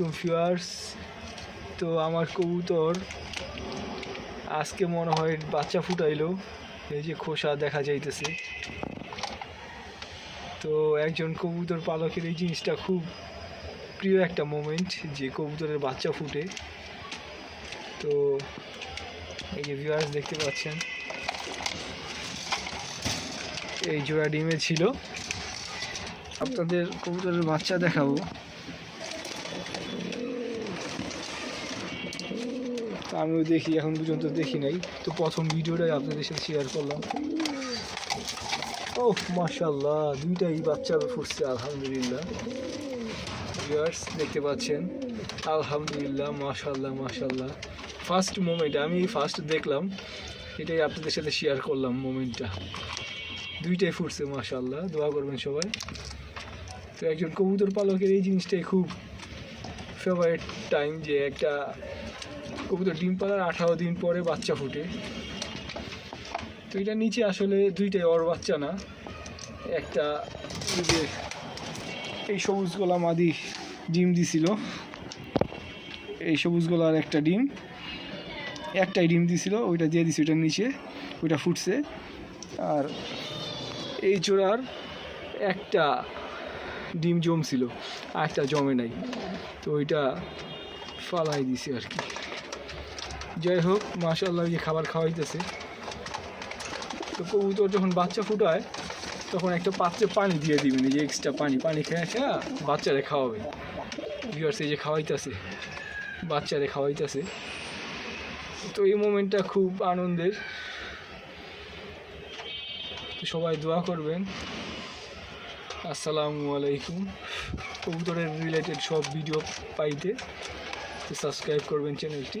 আলাইকুম ফিওয়ার্স তো আমার কবুতর আজকে মনে হয় বাচ্চা ফুটাইলো। এই যে খোসা দেখা যাইতেছে। তো একজন কবুতর পালকের এই জিনিসটা খুব প্রিয় একটা মোমেন্ট যে কবুতরের বাচ্চা ফুটে। তো এই যে ভিউয়ার্স দেখতে পাচ্ছেন। এই জোড়া ডিমে ছিল। আপনাদের কবুতরের বাচ্চা দেখাবো। তো আমিও দেখি, এখন পর্যন্ত দেখি নাই। তো প্রথম ভিডিওটাই আপনাদের সাথে শেয়ার করলাম। ও মাশাল্লাহ দুইটাই বাচ্চা ফুটছে, আলহামদুলিল্লাহ। ভিউয়ার্স দেখতে পাচ্ছেন? আলহামদুলিল্লাহ মাশাল্লাহ মাশাল্লাহ ফার্স্ট মোমেন্ট আমি ফার্স্ট দেখলাম, এটাই আপনাদের সাথে শেয়ার করলাম মোমেন্টটা দুইটাই ফুটছে মাশাল্লাহ দোয়া করবেন সবাই। তো একজন কবুতর পালকের এই জিনিসটাই খুব ফেভারিট টাইম যে একটা কবুতর ডিম পাড়ার আঠারো দিন পরে বাচ্চা ফুটে। তো এটা নিচে আসলে দুইটাই ওর বাচ্চা না, একটা এই সবুজ গোলা মাদি ডিম দিছিল। এই সবুজ গোলার একটা ডিম, একটাই ডিম দিছিল, ওইটা দিয়ে দিছি ওইটার নিচে, ওইটা ফুটছে। আর এই চোরার একটা ডিম জমছিল, আর একটা জমে নাই। তো ওইটা ফালাই দিছি আর কি। যাই হোক মাসাল্লাহ যে খাবার খাওয়াইতেছে। তো কবুতর যখন বাচ্চা ফুটায়, তখন একটা পাত্রে পানি দিয়ে দিবেন, এই যে এক্সট্রা পানি। পানি খেয়ে আসে বাচ্চারে খাওয়াবে। ভিউয়ার্স এই যে খাওয়াইতেছে, বাচ্চারে খাওয়াইতেছে। তো এই মোমেন্টটা খুব আনন্দের। সবাই দোয়া করবেন। আসসালামু আলাইকুম। কবুতরের রিলেটেড সব ভিডিও পাইতে। সাবস্ক্রাইব করবেন চ্যানেলটি